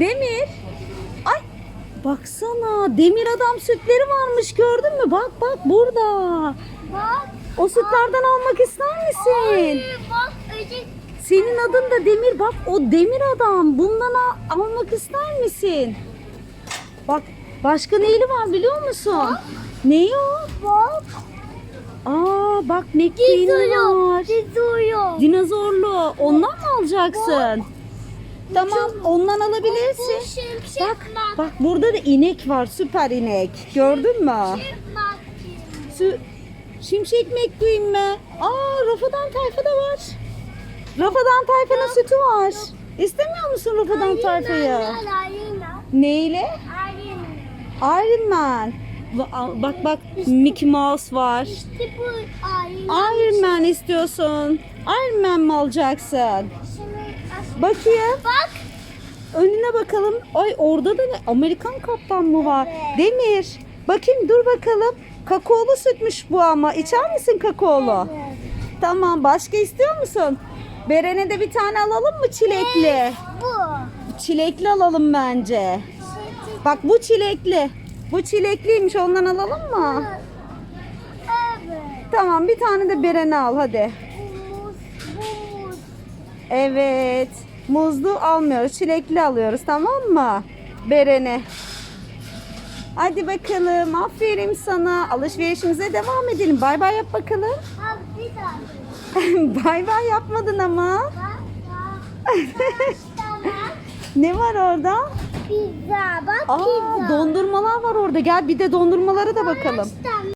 Demir. Ay baksana demir adam sütleri varmış gördün mü? Bak bak burada. Bak. O sütlerden almak ister misin? Ay, bak öcek. Senin adın da Demir. Bak o Demir adam. Bundan al- almak ister misin? Bak başka neyli var biliyor musun? Neyi o? Bak. Aa bak McQueen'i var. Dizuyor. Dinozorlu. Ondan mı alacaksın? Tamam ondan Bu alabilirsin. şimşek Bak bak burada da inek var. Süper inek. Gördün mü? Bak. Sü Şimşek McQueen mi? Aa Rafadan Tayfa da var. Rafadan Tayfa'nın sütü var. İstemiyor musun Rafadan Tayfa'yı? Neyle? Iron Man. Bak bak Mickey Mouse var. İşte bu Alina. Iron Man istiyorsun. Iron Man mı alacaksın? Bakayım. Bak. Önüne bakalım. Ay orada da ne? Amerikan kaptan mı var? Demir. Bakayım dur bakalım. Kakaolu sütmüş bu ama. İçer misin kakaolu? Tamam. Başka istiyor musun? Beren'e de bir tane alalım mı çilekli? Bu. Çilekli alalım bence. Bak bu çilekli. Bu çilekliymiş. Ondan alalım mı? Evet. Tamam bir tane de Beren'e al hadi. Bu muz. Bu muz. Evet. Muzlu almıyoruz. Çilekli alıyoruz tamam mı? Beren'e. Hadi bakalım. Aferin sana. Alışverişimize devam edelim. Bay bay yap bakalım. Bir bay bay yapmadın ama. Bak. Bak. Tamam. ne var orada? Pizza. Bak Aa, pizza. dondurmalar var orada. Gel bir de dondurmalara da bakalım.